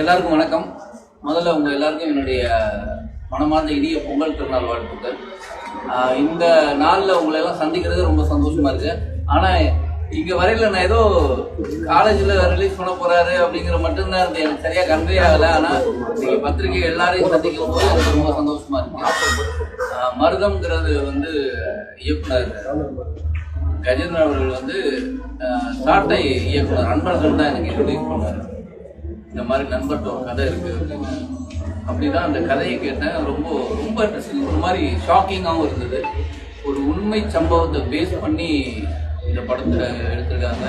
எல்லாருக்கும் வணக்கம். முதல்ல உங்க எல்லாருக்கும் என்னுடைய மனமார்ந்த இனிய பொங்கல் திருநாள் வாழ்த்துக்கள். இந்த நாளில் உங்களை எல்லாம் சந்திக்கிறது ரொம்ப சந்தோஷமா இருக்கு. ஆனா இங்க வரையில நான் ஏதோ காலேஜ்ல ரிலீஸ் பண்ண போறாரு அப்படிங்கிற மட்டும்தான் எனக்கு சரியா கன்வே ஆகல. ஆனா நீங்க பத்திரிகை எல்லாரையும் சந்திக்கும் போது எனக்கு ரொம்ப சந்தோஷமா இருக்கு. மருதம்ங்கிறது வந்து இயக்குனர். கஜேந்திரன் அவர்கள் வந்து சாட்டை இயக்குனர். அன்பழகன் தான் எனக்கு இன்ட்ரடியூஸ் பண்ணாரு. இந்த மாதிரி நண்பர்கிட்ட ஒரு கதை இருக்கு. அப்படின்னு அப்படிதான் அந்த கதையை கேட்டேன். ரொம்ப ரொம்ப இன்ட்ரெஸ்டிங் ஒரு மாதிரி ஷாக்கிங்காகவும் இருந்தது. ஒரு உண்மை சம்பவத்தை பேஸ் பண்ணி இந்த படத்தை எடுத்திருக்காங்க.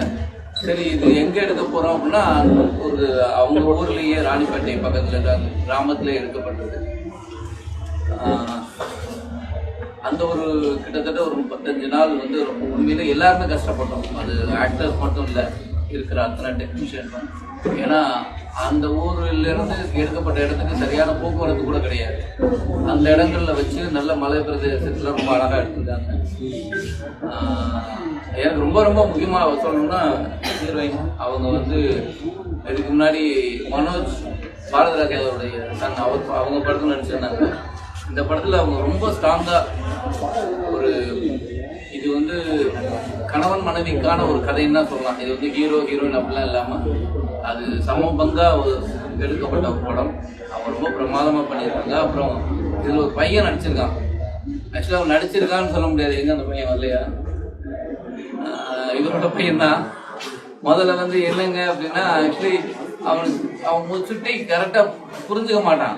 சரி இது எங்கே எடுக்க போகிறோம் அப்படின்னா ஒரு அவங்க ஊர்லேயே ராணிப்பேட்டை பக்கத்தில் இருக்க கிராமத்தில் எடுக்கப்பட்டது. அந்த ஒரு கிட்டத்தட்ட ஒரு முப்பத்தஞ்சு நாள் வந்து ரொம்ப உண்மையில எல்லாருமே கஷ்டப்பட்டோம். அது ஆக்டர்ஸ் மட்டும் இல்லை இருக்கிற அத்தனை டெக்னீஷியனும் ஏன்னா அந்த ஊர்ல இருந்து எடுக்கப்பட்ட இடத்துக்கு சரியான போக்குவரத்து கூட கிடையாது. அந்த இடங்கள்ல வச்சு நல்ல மலை பிரதேசத்துல ரொம்ப அழகா எடுத்திருக்காங்க. எனக்கு ரொம்ப ரொம்ப முக்கியமா சொல்லணும்னா ஹீரோயின் அவங்க வந்து இதுக்கு முன்னாடி மனோஜ் பாரதிராஜாவுடைய சன் அவர் அவங்க படத்தில் நடிச்சிருந்தாங்க. இந்த படத்துல அவங்க ரொம்ப ஸ்ட்ராங்கா ஒரு இது வந்து கணவன் மனைவிக்கான ஒரு கதைன்னு தான் சொல்லலாம். இது வந்து ஹீரோ ஹீரோயின் அப்படிலாம் இல்லாமல் அது சமபங்கா ஒரு எடுக்கப்பட்ட படம். அவன் ரொம்ப பிரமாதமா பண்ணியிருக்காங்க. அப்புறம் இதுல ஒரு பையன் நடிச்சிருக்கான். ஆக்சுவலாக அவன் நடிச்சிருக்கான்னு சொல்ல முடியாது. எங்க அந்த பையன் வரலையா? இவரோட பையன் தான் முதல்ல வந்து என்னங்க அப்படின்னா ஆக்சுவலி அவனுக்கு அவன் சுட்டி கரெக்டா புரிஞ்சுக்க மாட்டான்.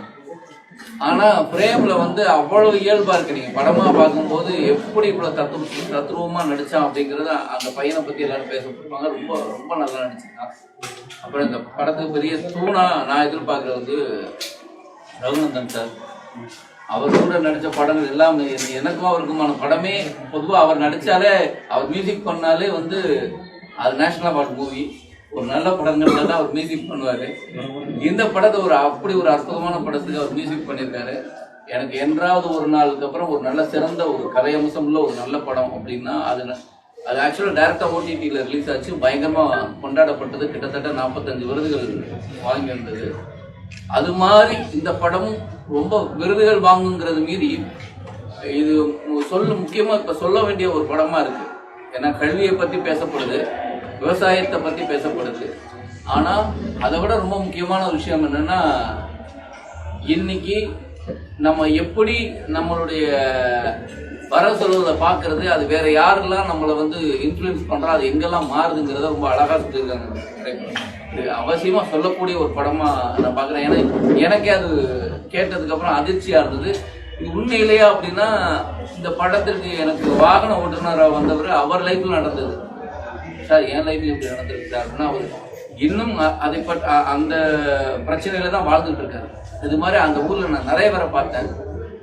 ஆனா பிரேம்ல வந்து அவ்வளவு இயல்பா இருக்கு. நீங்க படமா பார்க்கும்போது எப்படி இவ்வளவு தத்து தத்ரூபமா நடிச்சான் அப்படிங்கறது அந்த பையனை பத்தி எல்லாரும் பேசப்பட்டிருப்பாங்க ரொம்ப ரொம்ப நல்லா நடிச்சிருக்கான். அப்புறம் இந்த படத்துக்கு பெரிய தூணா நான் எதிர்பார்க்கறது வந்து ரகுநந்தன் சார். அவர் கூட நடிச்ச படங்கள் எல்லாம் எனக்கும் அவருக்குமான படமே பொதுவாக அவர் நடிச்சாலே அவர் மியூசிக் பண்ணாலே வந்து அது நேஷனல் அவார்ட் மூவி ஒரு நல்ல படங்கள் தான் அவர் மியூசிக் பண்ணுவார். இந்த படத்தை ஒரு அப்படி ஒரு அற்புதமான படத்துக்கு அவர் மியூசிக் பண்ணியிருக்காரு எனக்கு என்றாவது ஒரு நாளுக்கு அப்புறம் ஒரு நல்ல சிறந்த ஒரு கதை உள்ள ஒரு நல்ல படம் அப்படின்னா அது அது ஆக்சுவலாக டேரக்டா ஓடிடியில் ரிலீஸ் ஆச்சு. பயங்கரமாக கொண்டாடப்பட்டது. கிட்டத்தட்ட நாற்பத்தஞ்சு விருதுகள் வாங்கியிருந்தது அது மாதிரி இந்த படமும் ரொம்ப விருதுகள் வாங்குங்கிறது மீறி இது சொல்ல முக்கியமாக இப்போ சொல்ல வேண்டிய ஒரு படமாக இருக்குது ஏன்னா கல்வியை பற்றி பேசப்படுது. விவசாயத்தை பற்றி பேசப்படுது. ஆனால் அதை விட ரொம்ப முக்கியமான ஒரு விஷயம் என்னென்னா இன்னைக்கு நம்ம எப்படி நம்மளுடைய வர சொல்வதை பார்க்கறது அது வேற யாரெல்லாம் நம்மளை வந்து இன்ஃப்ளூயன்ஸ் பண்ணுறா அது எங்கெல்லாம் மாறுதுங்கிறத ரொம்ப அழகாக சொல்லியிருக்காங்க. இது சொல்லக்கூடிய ஒரு படமாக நான் பார்க்குறேன். ஏன்னா எனக்கே அது கேட்டதுக்கப்புறம் அதிர்ச்சியாக இருந்தது. இது உண்மையிலேயே அப்படின்னா இந்த படத்திற்கு எனக்கு வாகன ஓட்டுநராக வந்தவர் அவர் லைஃப்பில் நடந்தது. சார் என் லைஃப்ல இப்படி நடந்திருக்கு சார் அப்படின்னா அவர் இன்னும் அதை பட் அந்த பிரச்சனையில தான் வாழ்ந்துட்டு இருக்காரு. இது மாதிரி அந்த ஊர்ல நான் நிறைய பேரை பார்த்தேன்.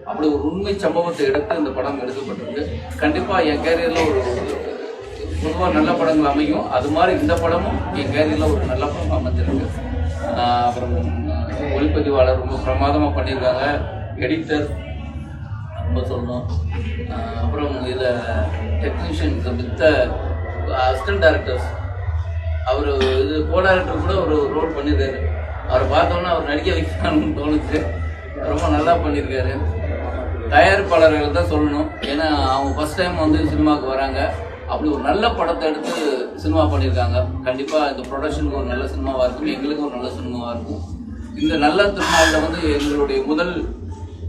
அப்படி ஒரு உண்மை சம்பவத்தை எடுத்து இந்த படம் எடுக்கப்பட்டிருக்கு. கண்டிப்பா என் கேரியர்ல ஒரு பொதுவாக நல்ல படங்கள் அமையும். அது மாதிரி இந்த படமும் என் கேரியர்ல ஒரு நல்ல படம் அமைஞ்சிருக்கு. அப்புறம் ஒளிப்பதிவாளர் ரொம்ப பிரமாதமாக பண்ணியிருக்காங்க. எடிட்டர் ரொம்ப சொல்லணும். அப்புறம் இதில் டெக்னீஷியன்ஸ் மித்த அசிஸ்டன்ட் டேரக்டர்ஸ் அவர் இது கோ டேரக்டர் கூட ஒரு ரோல் பண்ணியிருக்காரு அவரை பார்த்தோன்னா அவர் நடிக்க வைக்கலாம்னு தோணுச்சு. ரொம்ப நல்லா பண்ணியிருக்காரு தயாரிப்பாளர்கள் தான் சொல்லணும். ஏன்னா அவங்க ஃபஸ்ட் டைம் வந்து சினிமாவுக்கு வராங்க. அப்படி ஒரு நல்ல படத்தை எடுத்து சினிமா பண்ணியிருக்காங்க கண்டிப்பாக இந்த ப்ரொடக்ஷனுக்கு ஒரு நல்ல சினிமாவாக இருக்கும். எங்களுக்கும் ஒரு நல்ல சினிமாவாக இருக்கும். இந்த நல்ல திருநாளில் வந்து எங்களுடைய முதல்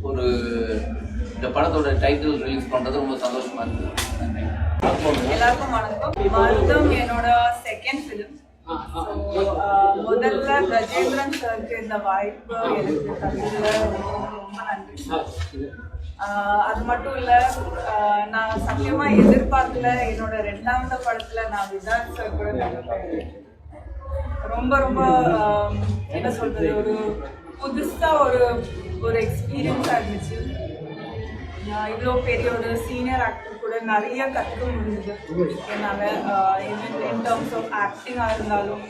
ஒரு இந்த படத்தோட டைட்டில் ரிலீஸ் பண்ணுறது ரொம்ப சந்தோஷமாக இருக்குது நன்றி. எல்லாருக்கும் வணக்கம். மருதம் என்னோட செகண்ட் ஃபிலிம் முதல்ல கஜேந்திரன் சாருக்கு இந்த வாய்ப்பு எனக்கு ரொம்ப ரொம்ப நன்றி. அது மட்டும் இல்ல நான் சத்தியமா எதிர்பார்க்கல. என்னோட ரெண்டாவது படத்துல நான் விதார்த் சார் கூட ரொம்ப ரொம்ப என்ன சொல்றது ஒரு புதுசா ஒரு ஒரு எக்ஸ்பீரியன்ஸா இருந்துச்சு. இவ்வளோ பெரிய ஒரு சீனியர் ஆக்டர் கூட நிறைய கற்றுக்க முடிஞ்சது. என்னால் இன் டேர்ம்ஸ் ஆஃப் ஆக்டிங்காக இருந்தாலும்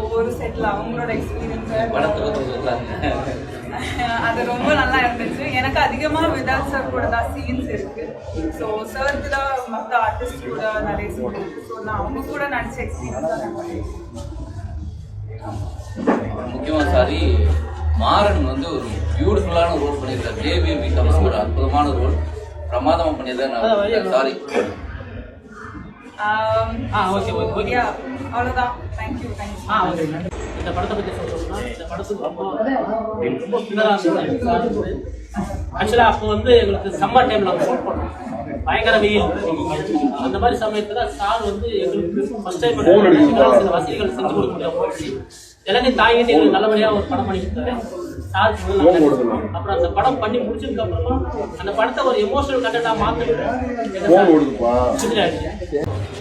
ஒவ்வொரு செட்டில் அவங்களோட எக்ஸ்பீரியன்ஸை அது ரொம்ப நல்லா இருந்துச்சு. எனக்கு அதிகமாக விதாத் சார் கூட தான் சீன்ஸ் இருக்கு. ஸோ சார் தான் மற்ற ஆர்டிஸ்ட் கூட நிறைய சீன் இருக்கு. ஸோ நான் அவங்க கூட நடிச்ச எக்ஸ்பீரியன்ஸ் தான். முக்கியமாக சாரி மாறன் வந்து ஒரு பியூட்டிஃபுல்லான ரோல் பண்ணியிருக்காரு. தேவி விகம்ஸ் ஒரு அற்புதமான ரோல் பிரமாதமாக பண்ணியிருக்காரு. நான் சாரி அவ்வளவுதான். Thank you thank you ah okay. இந்த படத்தை பற்றி சொல்லணும்னா இந்த படத்துக்கு ரொம்ப ரொம்ப ஆக்சுவலாக அப்போ வந்து எங்களுக்கு சம்மர் டைமில் நாங்கள் ஷூட் பண்ணோம். பயங்கர வெயில். அந்த மாதிரி சமயத்தில் சார் வந்து எங்களுக்கு ஃபஸ்ட் டைம் வசதிகள் செஞ்சு கொடுக்க முடியாம போச்சு. எல்லாத்தையும் தாங்கிட்டு எங்களுக்கு நல்லபடியாக ஒரு படம் பண்ணி கொடுத்தாரு அப்புறம் அந்த படம் பண்ணி முடிச்சதுக்கு அப்புறமா அந்த படத்தை ஒரு எமோஷனல் கண்டென்ட்டாக மாற்றணும்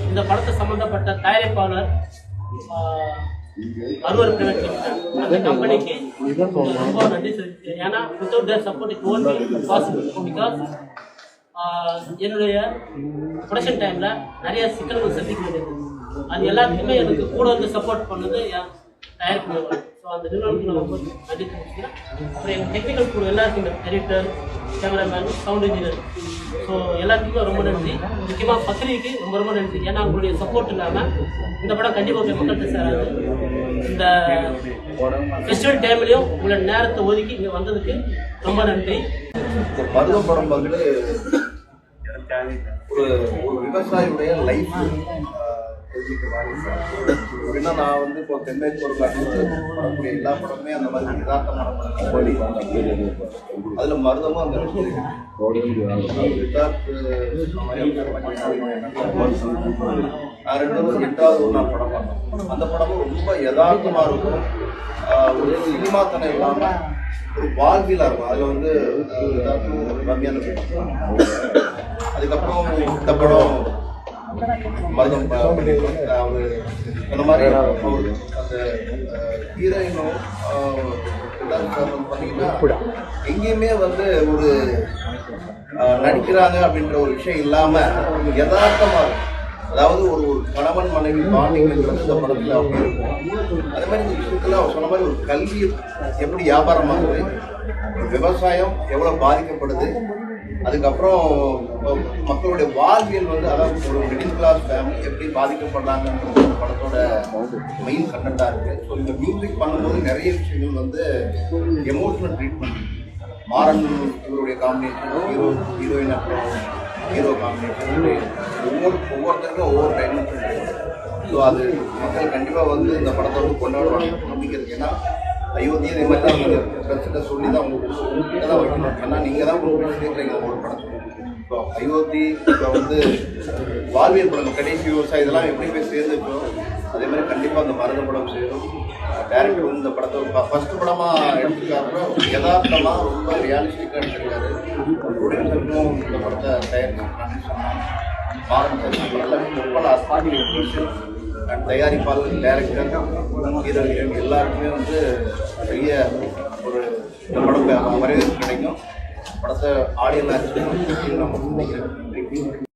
இந்த படத்தை சம்பந்தப்பட்ட தயாரிப்பாளர் ஆஹ், அருவர் பிரைவேட் லிமிடெட் அந்த கம்பெனிக்கு ரொம்ப நன்றி ஏன்னா without their support it own possible because என்னுடைய ப்ரொடக்ஷன் டைமில் நிறைய சிக்கல்கள் சந்திக்க வேண்டியது. அது எல்லாத்துக்குமே எனக்கு கூட வந்து சப்போர்ட் பண்ணது டயர் பண்ணுவாங்க ஸோ அந்த நிறுவனத்துக்கு நான் ரொம்ப அப்புறம் எங்கள் டெக்னிக்கல் குழு எல்லாருக்குமே editor cameraman sound engineer so எல்லாத்துக்குமே ரொம்ப நன்றி. முக்கியமாக பக்ரீக்கு ரொம்ப ரொம்ப நன்றி. ஏன்னா உங்களுடைய சப்போர்ட் இல்லாமல் இந்த படம் கண்டிப்பாக போய் மக்கள்கிட்ட சேராது. இந்த ஃபெஸ்டிவல் டைம்லையும் உங்களோட நேரத்தை ஒதுக்கி இங்கே வந்ததுக்கு ரொம்ப நன்றி. பருவ படம் வந்து ஒரு ஒரு விவசாயியுடைய லைஃப் எப்படின்னா நான் வந்து இப்போ தென்னை பொருளாதார படக்கூடிய எல்லா படமே அந்த மாதிரி யதார்த்தமான படம் அதில் அதுல மருதமும் அந்த நான் எட்டாவது ஒரு நாள் படம் பார்த்தோம் அந்த படமும் ரொம்ப யதார்த்தமா இருக்கும். ஒரு ஒரு சினிமாத்தனம் இல்லாம ஒரு வாழ்வியலா இருக்கும். அதுல வந்து ஆஹ் கம்மியான அதுக்கப்புறம் இந்த படம் மருதம் ப- அவரு அந்த மாதிரி அவரு அந்த ஹீரோயினும் பார்த்தீங்கன்னா எங்கேயுமே வந்து ஒரு நடிக்கிறாங்க அப்படின்ற ஒரு விஷயம் இல்லாம யதார்த்தமா இருக்கும். அதாவது ஒரு ஒரு கணவன் மனைவி பாண்டிங்கிறது இந்த படத்துல அப்படி இருக்கும். அதே மாதிரி இந்த விஷயத்துல அவர் சொன்ன மாதிரி ஒரு கல்வி எப்படி வியாபாரமாகுது விவசாயம் எவ்வளவு பாதிக்கப்படுது அதுக்கப்புறம் மக்களுடைய வாழ்வியல் வந்து அதாவது ஒரு மிடில் கிளாஸ் ஃபேமிலி எப்படி பாதிக்கப்படுறாங்கன்றது ஒரு படத்தோட மெயின் கண்டென்ட்டாக இருக்கு. ஸோ இந்த மியூசிக் பண்ணும்போது நிறைய விஷயங்கள் வந்து எமோஷனல் ட்ரீட்மெண்ட் மாறன் இவருடைய காம்பினேஷன் ஹீரோ ஹீரோயின் அப்புறம் ஹீரோ காம்பினேஷன் ஒவ்வொரு ஒவ்வொருத்தருக்கும் ஒவ்வொரு டைமென்ஷன் ஸோ அது மக்கள் கண்டிப்பாக வந்து இந்த படத்தை வந்து கொண்டாடுவாங்க நம்பிக்கிறது ஏன்னா அயோத்தியை இந்த மாதிரி தான் நீங்கள் சொல்லி தான் உங்களுக்கு உங்ககிட்ட தான் வைக்கணும் ஏன்னா நீங்கள் தான் உங்களுக்கு கேட்குறீங்க ஒரு படத்தை ஸோ அயோத்தி இப்போ வந்து வாழ்வியல் படம் கடைசி விவசாயம் இதெல்லாம் எப்படி போய் சேர்ந்துருக்கோம் அதே மாதிரி கண்டிப்பாக அந்த மருத படம் சேரும். டேரக்டர் வந்து இந்த படத்தை ஃபர்ஸ்ட் படமாக எடுத்துக்காருன்னா யதார்த்தமாக ரொம்ப ரியாலிஸ்டிக்காக எடுத்துருக்காரு ப்ரொடியூசருக்கும் இந்த படத்தை தயாரிச்சிருக்கான்னு சொன்னாங்க. மாறன் எல்லாமே ரொம்ப அஸ்பாட்டி தயாரிப்பாளர் டைரக்டர் ஹீரோயின் எல்லாருக்குமே வந்து பெரிய ஒரு இந்த படம் வரவேற்பு கிடைக்கும். படத்தை ஆடியன்ஸ் மேட்ச் நம்ம நினைக்கிறேன்